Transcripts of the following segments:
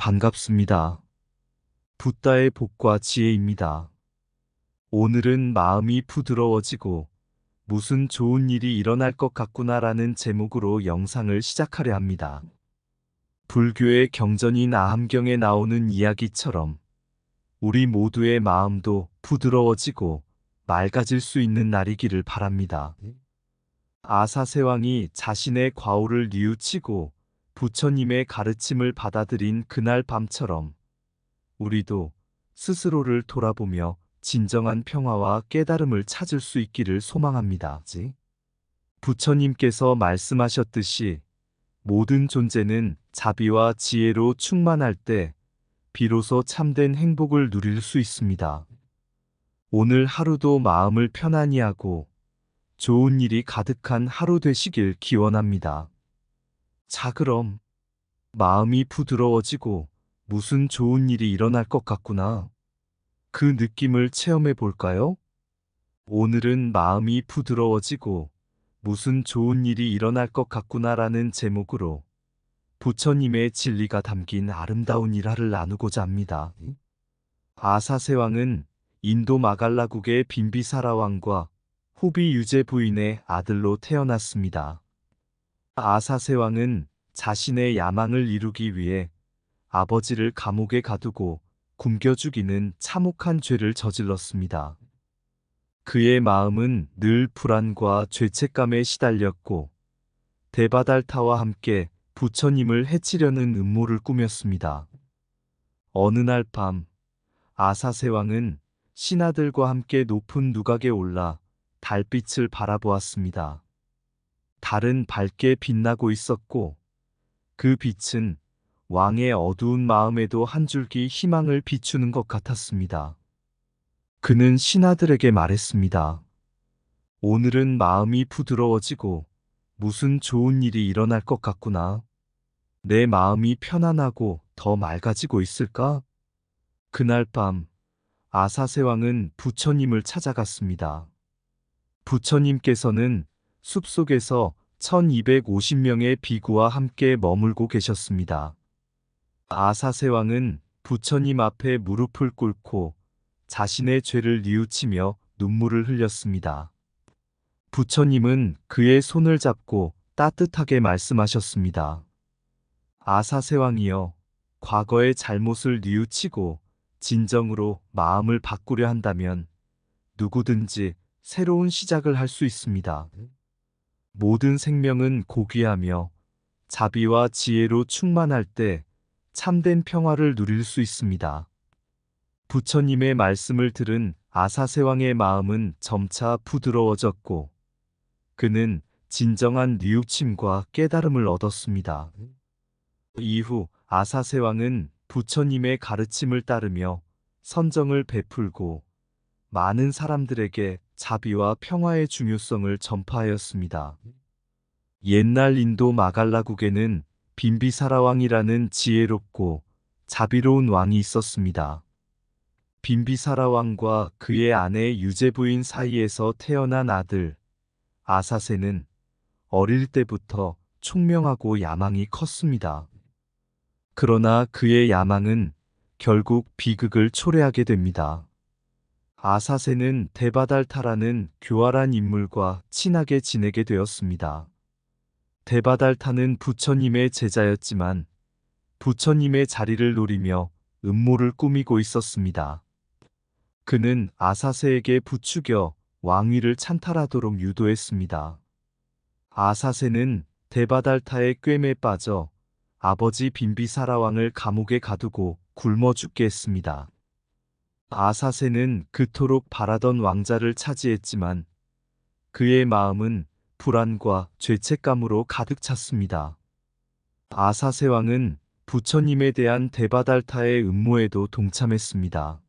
반갑습니다. 붓다의 복과 지혜입니다. 오늘은 마음이 부드러워지고 무슨 좋은 일이 일어날 것 같구나라는 제목으로 영상을 시작하려 합니다. 불교의 경전인 아함경에 나오는 이야기처럼 우리 모두의 마음도 부드러워지고 맑아질 수 있는 날이기를 바랍니다. 아사세왕이 자신의 과오를 뉘우치고 부처님의 가르침을 받아들인 그날 밤처럼 우리도 스스로를 돌아보며 진정한 평화와 깨달음을 찾을 수 있기를 소망합니다. 부처님께서 말씀하셨듯이 모든 존재는 자비와 지혜로 충만할 때 비로소 참된 행복을 누릴 수 있습니다. 오늘 하루도 마음을 편안히 하고 좋은 일이 가득한 하루 되시길 기원합니다. 자, 그럼 마음이 부드러워지고 무슨 좋은 일이 일어날 것 같구나. 그 느낌을 체험해 볼까요? 오늘은 마음이 부드러워지고 무슨 좋은 일이 일어날 것 같구나라는 제목으로 부처님의 진리가 담긴 아름다운 일화를 나누고자 합니다. 아사세왕은 인도 마갈라국의 빈비사라 왕과 호비 유제 부인의 아들로 태어났습니다. 아사세 왕은 자신의 야망을 이루기 위해 아버지를 감옥에 가두고 굶겨 죽이는 참혹한 죄를 저질렀습니다. 그의 마음은 늘 불안과 죄책감에 시달렸고 대바달타와 함께 부처님을 해치려는 음모를 꾸몄습니다. 어느 날 밤 아사세 왕은 신하들과 함께 높은 누각에 올라 달빛을 바라보았습니다. 달은 밝게 빛나고 있었고 그 빛은 왕의 어두운 마음에도 한 줄기 희망을 비추는 것 같았습니다. 그는 신하들에게 말했습니다. 오늘은 마음이 부드러워지고 무슨 좋은 일이 일어날 것 같구나. 내 마음이 편안하고 더 맑아지고 있을까? 그날 밤 아사세 왕은 부처님을 찾아갔습니다. 부처님께서는 숲속에서 1250명의 비구와 함께 머물고 계셨습니다. 아사세왕은 부처님 앞에 무릎을 꿇고 자신의 죄를 뉘우치며 눈물을 흘렸습니다. 부처님은 그의 손을 잡고 따뜻하게 말씀하셨습니다. 아사세왕이여, 과거의 잘못을 뉘우치고 진정으로 마음을 바꾸려 한다면 누구든지 새로운 시작을 할 수 있습니다. 모든 생명은 고귀하며 자비와 지혜로 충만할 때 참된 평화를 누릴 수 있습니다. 부처님의 말씀을 들은 아사세왕의 마음은 점차 부드러워졌고 그는 진정한 뉘우침과 깨달음을 얻었습니다. 이후 아사세왕은 부처님의 가르침을 따르며 선정을 베풀고 많은 사람들에게 자비와 평화의 중요성을 전파하였습니다. 옛날 인도 마갈라국에는 빈비사라 왕이라는 지혜롭고 자비로운 왕이 있었습니다. 빈비사라 왕과 그의 아내 유제 부인 사이에서 태어난 아들 아사세는 어릴 때부터 총명하고 야망이 컸습니다. 그러나 그의 야망은 결국 비극을 초래하게 됩니다. 아사세는 데바달타라는 교활한 인물과 친하게 지내게 되었습니다. 데바달타는 부처님의 제자였지만 부처님의 자리를 노리며 음모를 꾸미고 있었습니다. 그는 아사세에게 부추겨 왕위를 찬탈하도록 유도했습니다. 아사세는 데바달타의 꿰매에 빠져 아버지 빈비사라 왕을 감옥에 가두고 굶어 죽게 했습니다. 아사세는 그토록 바라던 왕자를 차지했지만 그의 마음은 불안과 죄책감으로 가득 찼습니다. 아사세 왕은 부처님에 대한 데바달타의 음모에도 동참했습니다.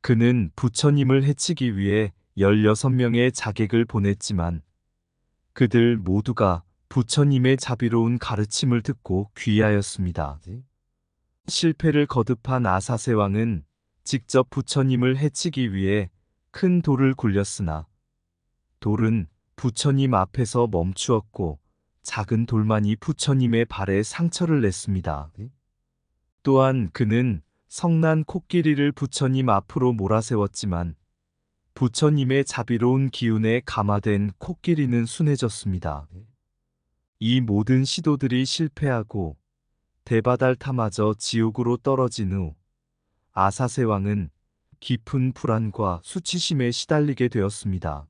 그는 부처님을 해치기 위해 16명의 자객을 보냈지만 그들 모두가 부처님의 자비로운 가르침을 듣고 귀하였습니다. 실패를 거듭한 아사세 왕은 직접 부처님을 해치기 위해 큰 돌을 굴렸으나 돌은 부처님 앞에서 멈추었고 작은 돌만이 부처님의 발에 상처를 냈습니다. 또한 그는 성난 코끼리를 부처님 앞으로 몰아세웠지만 부처님의 자비로운 기운에 감화된 코끼리는 순해졌습니다. 이 모든 시도들이 실패하고 대바달타마저 지옥으로 떨어진 후 아사세 왕은 깊은 불안과 수치심에 시달리게 되었습니다.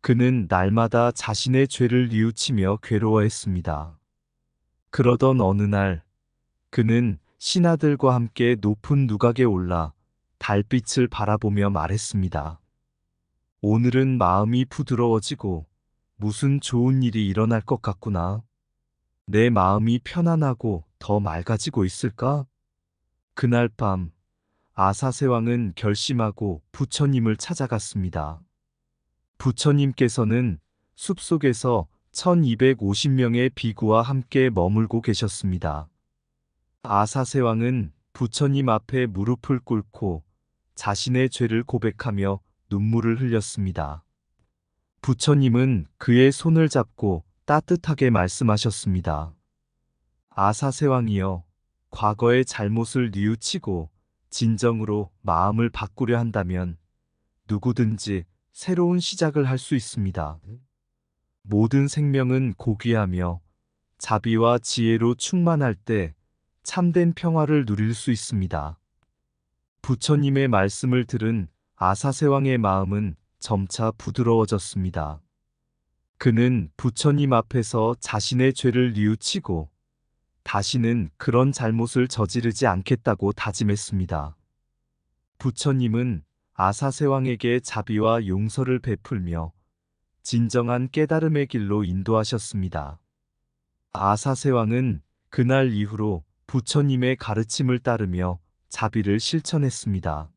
그는 날마다 자신의 죄를 뉘우치며 괴로워했습니다. 그러던 어느 날 그는 신하들과 함께 높은 누각에 올라 달빛을 바라보며 말했습니다. 오늘은 마음이 부드러워지고 무슨 좋은 일이 일어날 것 같구나. 내 마음이 편안하고 더 맑아지고 있을까? 그날 밤 아사세 왕은 결심하고 부처님을 찾아갔습니다. 부처님께서는 숲속에서 1250명의 비구와 함께 머물고 계셨습니다. 아사세 왕은 부처님 앞에 무릎을 꿇고 자신의 죄를 고백하며 눈물을 흘렸습니다. 부처님은 그의 손을 잡고 따뜻하게 말씀하셨습니다. 아사세 왕이여, 과거의 잘못을 뉘우치고 진정으로 마음을 바꾸려 한다면 누구든지 새로운 시작을 할 수 있습니다. 모든 생명은 고귀하며 자비와 지혜로 충만할 때 참된 평화를 누릴 수 있습니다. 부처님의 말씀을 들은 아사세왕의 마음은 점차 부드러워졌습니다. 그는 부처님 앞에서 자신의 죄를 뉘우치고 다시는 그런 잘못을 저지르지 않겠다고 다짐했습니다. 부처님은 아사세왕에게 자비와 용서를 베풀며 진정한 깨달음의 길로 인도하셨습니다. 아사세왕은 그날 이후로 부처님의 가르침을 따르며 자비를 실천했습니다.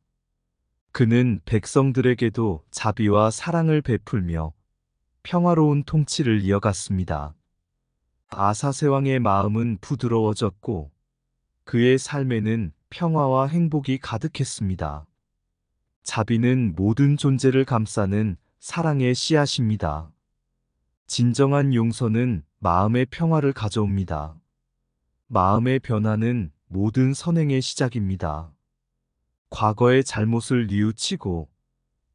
그는 백성들에게도 자비와 사랑을 베풀며 평화로운 통치를 이어갔습니다. 아사세왕의 마음은 부드러워졌고 그의 삶에는 평화와 행복이 가득했습니다. 자비는 모든 존재를 감싸는 사랑의 씨앗입니다. 진정한 용서는 마음의 평화를 가져옵니다. 마음의 변화는 모든 선행의 시작입니다. 과거의 잘못을 뉘우치고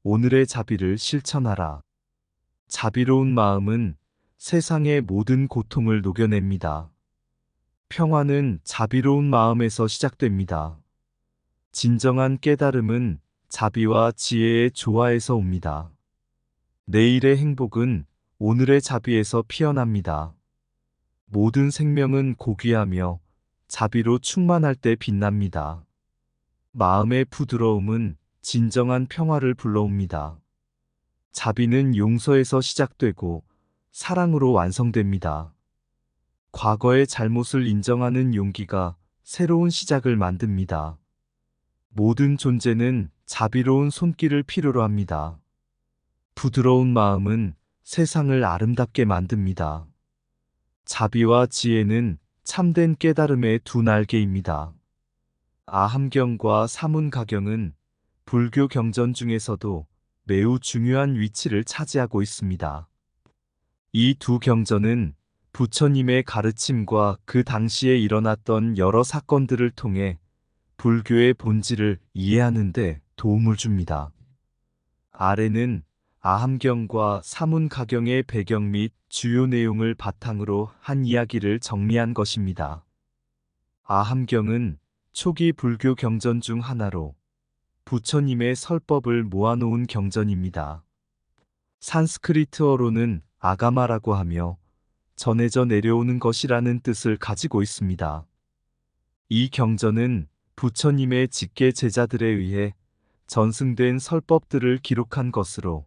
오늘의 자비를 실천하라. 자비로운 마음은 세상의 모든 고통을 녹여냅니다. 평화는 자비로운 마음에서 시작됩니다. 진정한 깨달음은 자비와 지혜의 조화에서 옵니다. 내일의 행복은 오늘의 자비에서 피어납니다. 모든 생명은 고귀하며 자비로 충만할 때 빛납니다. 마음의 부드러움은 진정한 평화를 불러옵니다. 자비는 용서에서 시작되고 사랑으로 완성됩니다. 과거의 잘못을 인정하는 용기가 새로운 시작을 만듭니다. 모든 존재는 자비로운 손길을 필요로 합니다. 부드러운 마음은 세상을 아름답게 만듭니다. 자비와 지혜는 참된 깨달음의 두 날개입니다. 아함경과 사문가경은 불교 경전 중에서도 매우 중요한 위치를 차지하고 있습니다. 이 두 경전은 부처님의 가르침과 그 당시에 일어났던 여러 사건들을 통해 불교의 본질을 이해하는데 도움을 줍니다. 아래는 아함경과 사문가경의 배경 및 주요 내용을 바탕으로 한 이야기를 정리한 것입니다. 아함경은 초기 불교 경전 중 하나로 부처님의 설법을 모아놓은 경전입니다. 산스크리트어로는 아가마라고 하며 전해져 내려오는 것이라는 뜻을 가지고 있습니다. 이 경전은 부처님의 직계 제자들에 의해 전승된 설법들을 기록한 것으로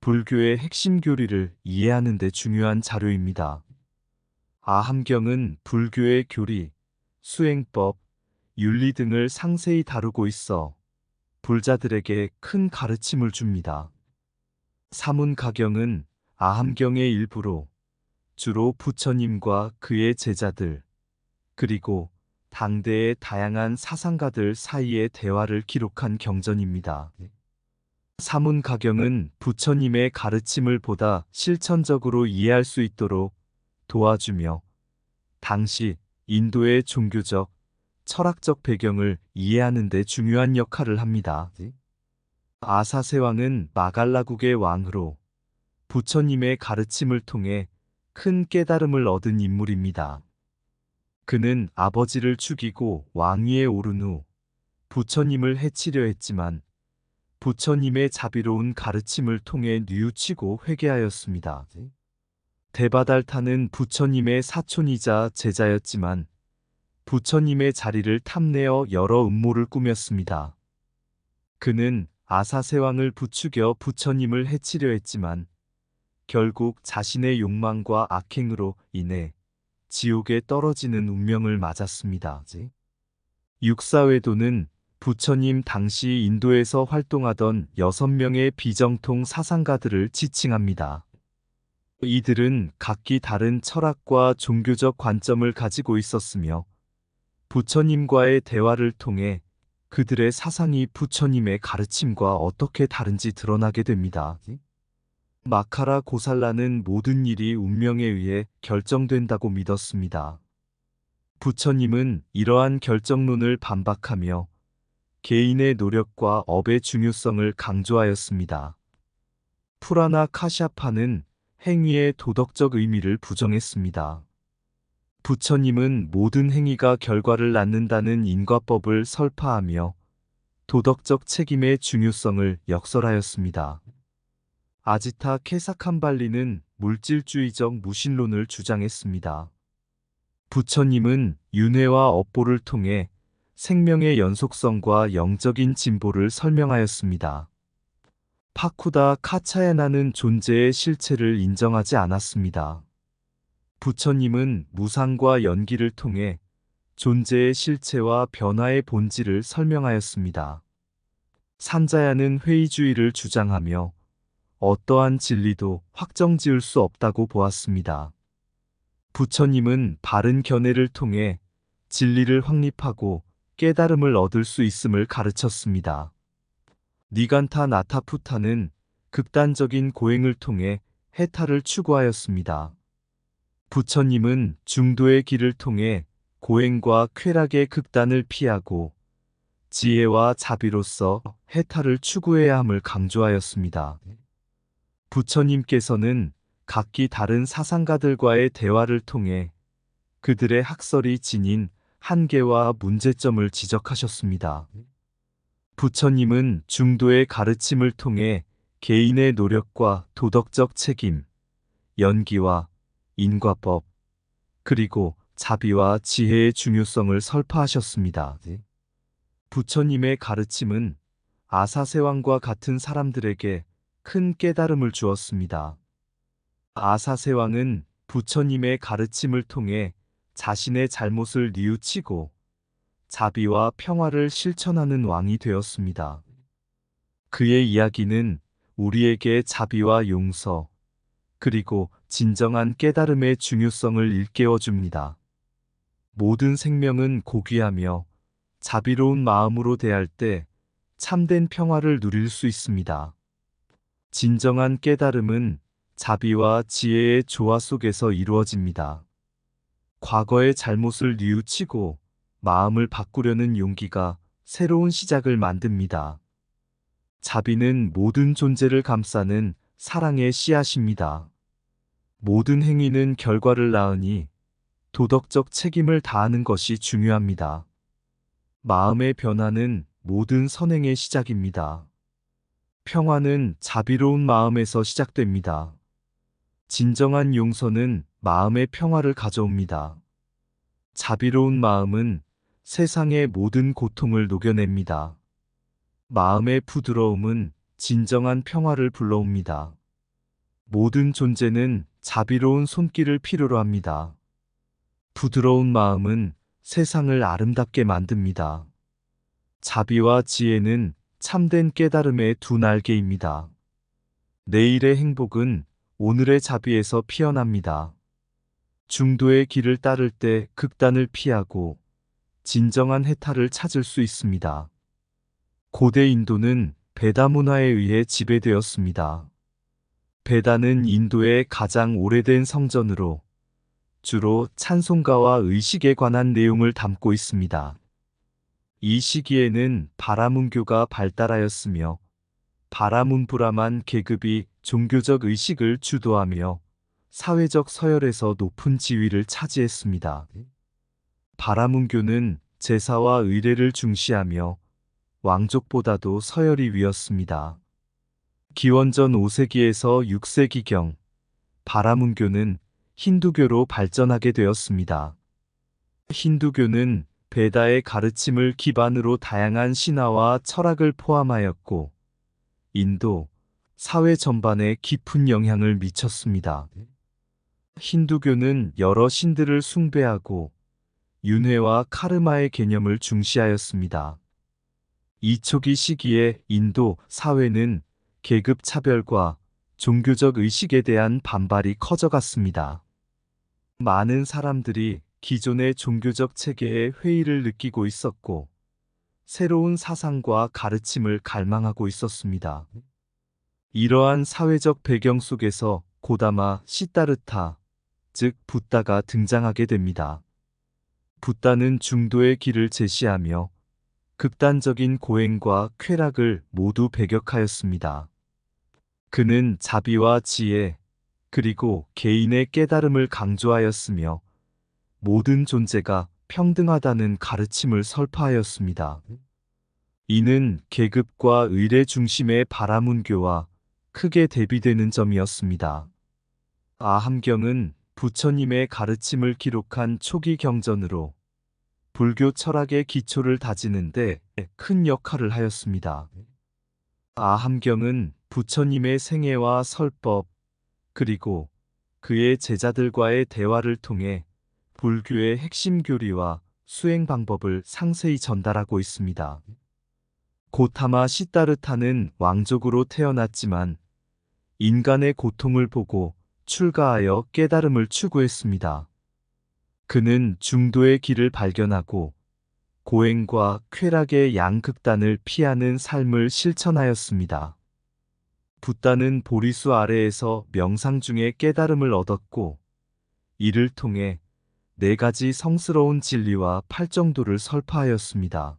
불교의 핵심 교리를 이해하는 데 중요한 자료입니다. 아함경은 불교의 교리, 수행법, 윤리 등을 상세히 다루고 있어 불자들에게 큰 가르침을 줍니다. 사문가경은 아함경의 일부로 주로 부처님과 그의 제자들, 그리고 당대의 다양한 사상가들 사이의 대화를 기록한 경전입니다. 사문가경은 부처님의 가르침을 보다 실천적으로 이해할 수 있도록 도와주며 당시 인도의 종교적, 철학적 배경을 이해하는 데 중요한 역할을 합니다. 아사세왕은 마갈라국의 왕으로 부처님의 가르침을 통해 큰 깨달음을 얻은 인물입니다. 그는 아버지를 죽이고 왕위에 오른 후 부처님을 해치려 했지만 부처님의 자비로운 가르침을 통해 뉘우치고 회개하였습니다. 대바달타는 부처님의 사촌이자 제자였지만 부처님의 자리를 탐내어 여러 음모를 꾸몄습니다. 그는 아사세왕을 부추겨 부처님을 해치려 했지만 결국 자신의 욕망과 악행으로 인해 지옥에 떨어지는 운명을 맞았습니다. 육사회도는 부처님 당시 인도에서 활동하던 여섯 명의 비정통 사상가들을 지칭합니다. 이들은 각기 다른 철학과 종교적 관점을 가지고 있었으며 부처님과의 대화를 통해 그들의 사상이 부처님의 가르침과 어떻게 다른지 드러나게 됩니다. 마카라 고살라는 모든 일이 운명에 의해 결정된다고 믿었습니다. 부처님은 이러한 결정론을 반박하며 개인의 노력과 업의 중요성을 강조하였습니다. 프라나 카샤파는 행위의 도덕적 의미를 부정했습니다. 부처님은 모든 행위가 결과를 낳는다는 인과법을 설파하며 도덕적 책임의 중요성을 역설하였습니다. 아지타 케사칸발리는 물질주의적 무신론을 주장했습니다. 부처님은 윤회와 업보를 통해 생명의 연속성과 영적인 진보를 설명하였습니다. 파쿠다 카차야나는 존재의 실체를 인정하지 않았습니다. 부처님은 무상과 연기를 통해 존재의 실체와 변화의 본질을 설명하였습니다. 산자야는 회의주의를 주장하며 어떠한 진리도 확정 지을 수 없다고 보았습니다. 부처님은 바른 견해를 통해 진리를 확립하고 깨달음을 얻을 수 있음을 가르쳤습니다. 니간타 나타푸타는 극단적인 고행을 통해 해탈을 추구하였습니다. 부처님은 중도의 길을 통해 고행과 쾌락의 극단을 피하고 지혜와 자비로서 해탈을 추구해야 함을 강조하였습니다. 부처님께서는 각기 다른 사상가들과의 대화를 통해 그들의 학설이 지닌 한계와 문제점을 지적하셨습니다. 부처님은 중도의 가르침을 통해 개인의 노력과 도덕적 책임, 연기와 인과법, 그리고 자비와 지혜의 중요성을 설파하셨습니다. 부처님의 가르침은 아사세왕과 같은 사람들에게 큰 깨달음을 주었습니다. 아사세 왕은 부처님의 가르침을 통해 자신의 잘못을 뉘우치고 자비와 평화를 실천하는 왕이 되었습니다. 그의 이야기는 우리에게 자비와 용서, 그리고 진정한 깨달음의 중요성을 일깨워 줍니다. 모든 생명은 고귀하며 자비로운 마음으로 대할 때 참된 평화를 누릴 수 있습니다. 진정한 깨달음은 자비와 지혜의 조화 속에서 이루어집니다. 과거의 잘못을 뉘우치고 마음을 바꾸려는 용기가 새로운 시작을 만듭니다. 자비는 모든 존재를 감싸는 사랑의 씨앗입니다. 모든 행위는 결과를 낳으니 도덕적 책임을 다하는 것이 중요합니다. 마음의 변화는 모든 선행의 시작입니다. 평화는 자비로운 마음에서 시작됩니다. 진정한 용서는 마음의 평화를 가져옵니다. 자비로운 마음은 세상의 모든 고통을 녹여냅니다. 마음의 부드러움은 진정한 평화를 불러옵니다. 모든 존재는 자비로운 손길을 필요로 합니다. 부드러운 마음은 세상을 아름답게 만듭니다. 자비와 지혜는 참된 깨달음의 두 날개입니다. 내일의 행복은 오늘의 자비에서 피어납니다. 중도의 길을 따를 때 극단을 피하고 진정한 해탈을 찾을 수 있습니다. 고대 인도는 베다 문화에 의해 지배되었습니다. 베다는 인도의 가장 오래된 성전으로 주로 찬송가와 의식에 관한 내용을 담고 있습니다. 이 시기에는 바라문교가 발달하였으며 바라문브라만 계급이 종교적 의식을 주도하며 사회적 서열에서 높은 지위를 차지했습니다. 바라문교는 제사와 의례를 중시하며 왕족보다도 서열이 위였습니다. 기원전 5세기에서 6세기경 바라문교는 힌두교로 발전하게 되었습니다. 힌두교는 베다의 가르침을 기반으로 다양한 신화와 철학을 포함하였고 인도, 사회 전반에 깊은 영향을 미쳤습니다. 힌두교는 여러 신들을 숭배하고 윤회와 카르마의 개념을 중시하였습니다. 이 초기 시기에 인도 사회는 계급 차별과 종교적 의식에 대한 반발이 커져갔습니다. 많은 사람들이 기존의 종교적 체계에 회의를 느끼고 있었고, 새로운 사상과 가르침을 갈망하고 있었습니다. 이러한 사회적 배경 속에서 고다마 시타르타, 즉 붓다가 등장하게 됩니다. 붓다는 중도의 길을 제시하며 극단적인 고행과 쾌락을 모두 배격하였습니다. 그는 자비와 지혜, 그리고 개인의 깨달음을 강조하였으며 모든 존재가 평등하다는 가르침을 설파하였습니다. 이는 계급과 의례 중심의 바라문교와 크게 대비되는 점이었습니다. 아함경은 부처님의 가르침을 기록한 초기 경전으로 불교 철학의 기초를 다지는데 큰 역할을 하였습니다. 아함경은 부처님의 생애와 설법, 그리고 그의 제자들과의 대화를 통해 불교의 핵심 교리와 수행 방법을 상세히 전달하고 있습니다. 고타마 시타르타는 왕족으로 태어났지만 인간의 고통을 보고 출가하여 깨달음을 추구했습니다. 그는 중도의 길을 발견하고 고행과 쾌락의 양극단을 피하는 삶을 실천하였습니다. 붓다는 보리수 아래에서 명상 중에 깨달음을 얻었고 이를 통해 네 가지 성스러운 진리와 팔정도를 설파하였습니다.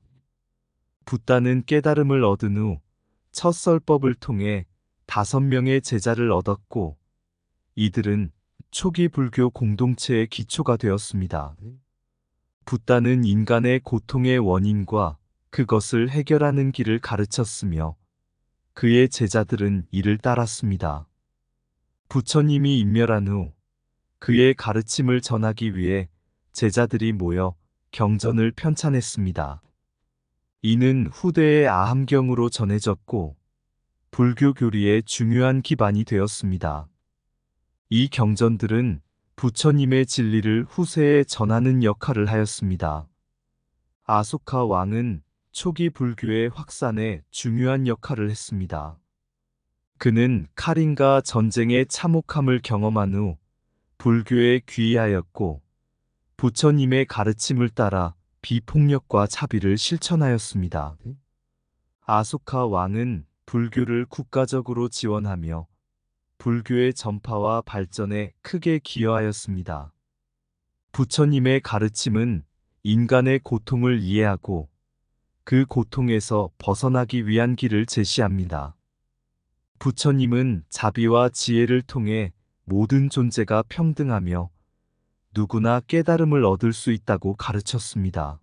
붓다는 깨달음을 얻은 후 첫 설법을 통해 다섯 명의 제자를 얻었고 이들은 초기 불교 공동체의 기초가 되었습니다. 붓다는 인간의 고통의 원인과 그것을 해결하는 길을 가르쳤으며 그의 제자들은 이를 따랐습니다. 부처님이 인멸한 후 그의 가르침을 전하기 위해 제자들이 모여 경전을 편찬했습니다. 이는 후대의 아함경으로 전해졌고 불교 교리의 중요한 기반이 되었습니다. 이 경전들은 부처님의 진리를 후세에 전하는 역할을 하였습니다. 아소카 왕은 초기 불교의 확산에 중요한 역할을 했습니다. 그는 카린과 전쟁의 참혹함을 경험한 후 불교에 귀의하였고 부처님의 가르침을 따라 비폭력과 차비를 실천하였습니다. 아소카 왕은 불교를 국가적으로 지원하며 불교의 전파와 발전에 크게 기여하였습니다. 부처님의 가르침은 인간의 고통을 이해하고 그 고통에서 벗어나기 위한 길을 제시합니다. 부처님은 자비와 지혜를 통해 모든 존재가 평등하며 누구나 깨달음을 얻을 수 있다고 가르쳤습니다.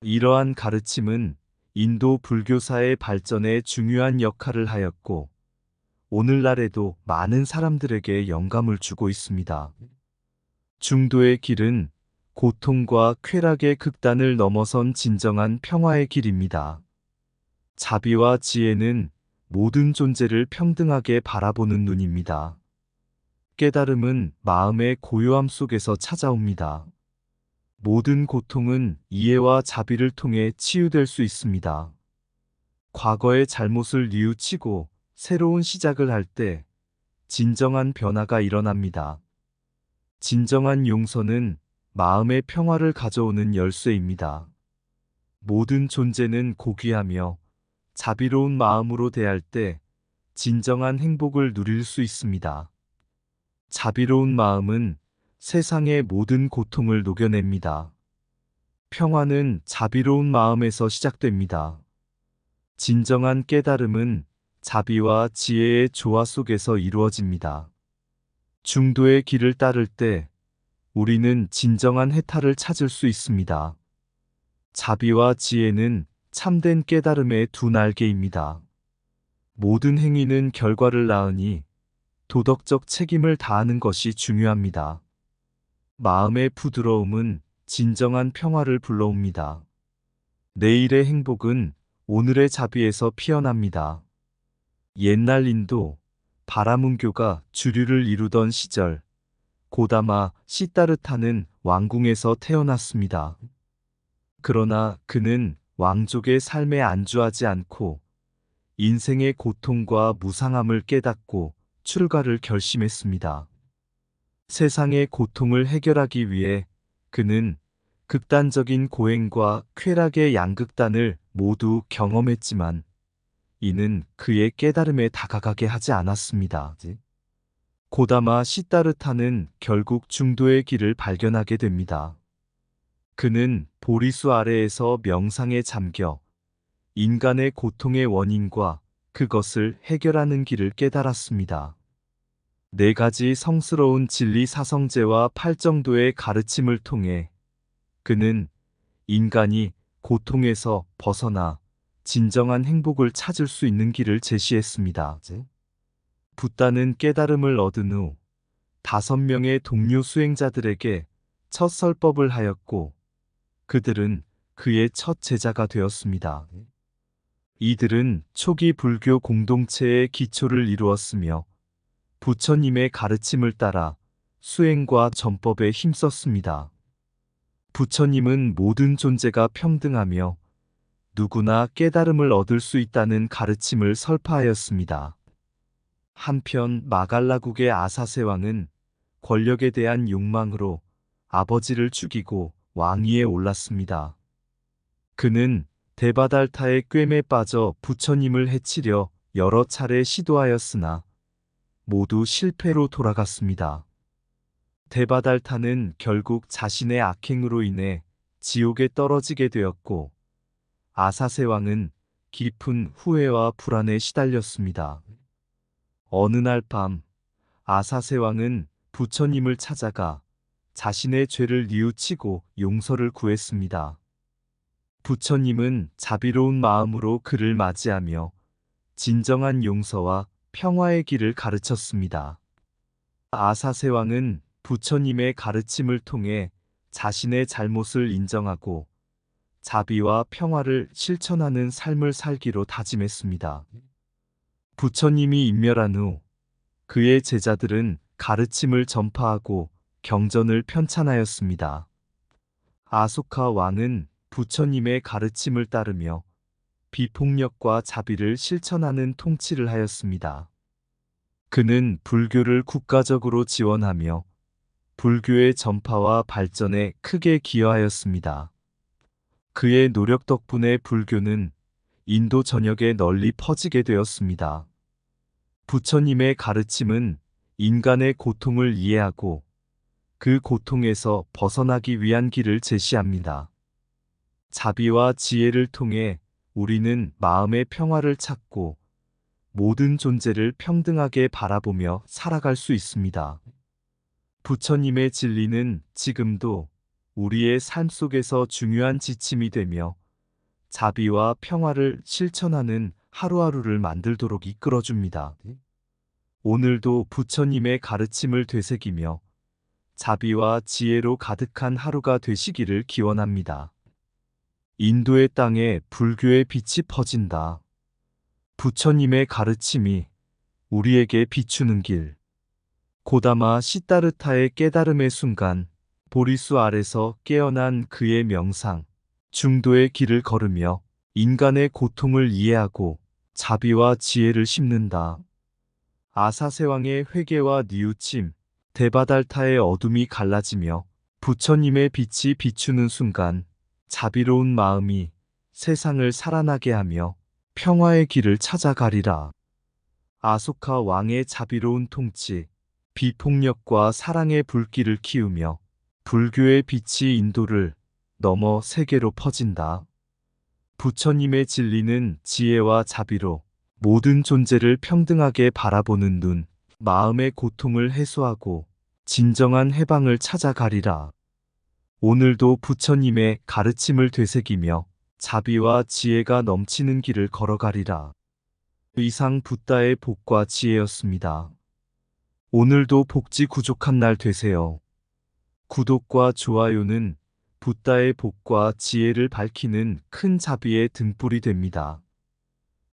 이러한 가르침은 인도 불교사의 발전에 중요한 역할을 하였고, 오늘날에도 많은 사람들에게 영감을 주고 있습니다. 중도의 길은 고통과 쾌락의 극단을 넘어선 진정한 평화의 길입니다. 자비와 지혜는 모든 존재를 평등하게 바라보는 눈입니다. 깨달음은 마음의 고요함 속에서 찾아옵니다. 모든 고통은 이해와 자비를 통해 치유될 수 있습니다. 과거의 잘못을 뉘우치고 새로운 시작을 할 때 진정한 변화가 일어납니다. 진정한 용서는 마음의 평화를 가져오는 열쇠입니다. 모든 존재는 고귀하며 자비로운 마음으로 대할 때 진정한 행복을 누릴 수 있습니다. 자비로운 마음은 세상의 모든 고통을 녹여냅니다. 평화는 자비로운 마음에서 시작됩니다. 진정한 깨달음은 자비와 지혜의 조화 속에서 이루어집니다. 중도의 길을 따를 때 우리는 진정한 해탈을 찾을 수 있습니다. 자비와 지혜는 참된 깨달음의 두 날개입니다. 모든 행위는 결과를 낳으니 도덕적 책임을 다하는 것이 중요합니다. 마음의 부드러움은 진정한 평화를 불러옵니다. 내일의 행복은 오늘의 자비에서 피어납니다. 옛날 인도 바라문교가 주류를 이루던 시절 고다마 시따르타는 왕궁에서 태어났습니다. 그러나 그는 왕족의 삶에 안주하지 않고 인생의 고통과 무상함을 깨닫고 출가를 결심했습니다. 세상의 고통을 해결하기 위해 그는 극단적인 고행과 쾌락의 양극단을 모두 경험했지만 이는 그의 깨달음에 다가가게 하지 않았습니다. 고다마 시따르타는 결국 중도의 길을 발견하게 됩니다. 그는 보리수 아래에서 명상에 잠겨 인간의 고통의 원인과 그것을 해결하는 길을 깨달았습니다. 네 가지 성스러운 진리 사성제와 팔정도의 가르침을 통해 그는 인간이 고통에서 벗어나 진정한 행복을 찾을 수 있는 길을 제시했습니다. 붓다는 깨달음을 얻은 후 다섯 명의 동료 수행자들에게 첫 설법을 하였고 그들은 그의 첫 제자가 되었습니다. 이들은 초기 불교 공동체의 기초를 이루었으며 부처님의 가르침을 따라 수행과 전법에 힘썼습니다. 부처님은 모든 존재가 평등하며 누구나 깨달음을 얻을 수 있다는 가르침을 설파하였습니다. 한편 마갈라국의 아사세 왕은 권력에 대한 욕망으로 아버지를 죽이고 왕위에 올랐습니다. 그는 데바달타의 꿰매 빠져 부처님을 해치려 여러 차례 시도하였으나 모두 실패로 돌아갔습니다. 데바달타는 결국 자신의 악행으로 인해 지옥에 떨어지게 되었고 아사세 왕은 깊은 후회와 불안에 시달렸습니다. 어느 날 밤 아사세 왕은 부처님을 찾아가 자신의 죄를 뉘우치고 용서를 구했습니다. 부처님은 자비로운 마음으로 그를 맞이하며 진정한 용서와 평화의 길을 가르쳤습니다. 아사세 왕은 부처님의 가르침을 통해 자신의 잘못을 인정하고 자비와 평화를 실천하는 삶을 살기로 다짐했습니다. 부처님이 인멸한 후 그의 제자들은 가르침을 전파하고 경전을 편찬하였습니다. 아소카 왕은 부처님의 가르침을 따르며 비폭력과 자비를 실천하는 통치를 하였습니다. 그는 불교를 국가적으로 지원하며 불교의 전파와 발전에 크게 기여하였습니다. 그의 노력 덕분에 불교는 인도 전역에 널리 퍼지게 되었습니다. 부처님의 가르침은 인간의 고통을 이해하고 그 고통에서 벗어나기 위한 길을 제시합니다. 자비와 지혜를 통해 우리는 마음의 평화를 찾고 모든 존재를 평등하게 바라보며 살아갈 수 있습니다. 부처님의 진리는 지금도 우리의 삶 속에서 중요한 지침이 되며 자비와 평화를 실천하는 하루하루를 만들도록 이끌어줍니다. 오늘도 부처님의 가르침을 되새기며 자비와 지혜로 가득한 하루가 되시기를 기원합니다. 인도의 땅에 불교의 빛이 퍼진다. 부처님의 가르침이 우리에게 비추는 길. 고다마 시따르타의 깨달음의 순간 보리수 아래서 깨어난 그의 명상, 중도의 길을 걸으며 인간의 고통을 이해하고 자비와 지혜를 심는다. 아사세왕의 회개와 뉘우침, 데바달타의 어둠이 갈라지며 부처님의 빛이 비추는 순간 자비로운 마음이 세상을 살아나게 하며 평화의 길을 찾아가리라. 아소카 왕의 자비로운 통치, 비폭력과 사랑의 불길을 키우며 불교의 빛이 인도를 넘어 세계로 퍼진다. 부처님의 진리는 지혜와 자비로 모든 존재를 평등하게 바라보는 눈, 마음의 고통을 해소하고 진정한 해방을 찾아가리라. 오늘도 부처님의 가르침을 되새기며 자비와 지혜가 넘치는 길을 걸어가리라. 이상 붓다의 복과 지혜였습니다. 오늘도 복지 구족한 날 되세요. 구독과 좋아요는 붓다의 복과 지혜를 밝히는 큰 자비의 등불이 됩니다.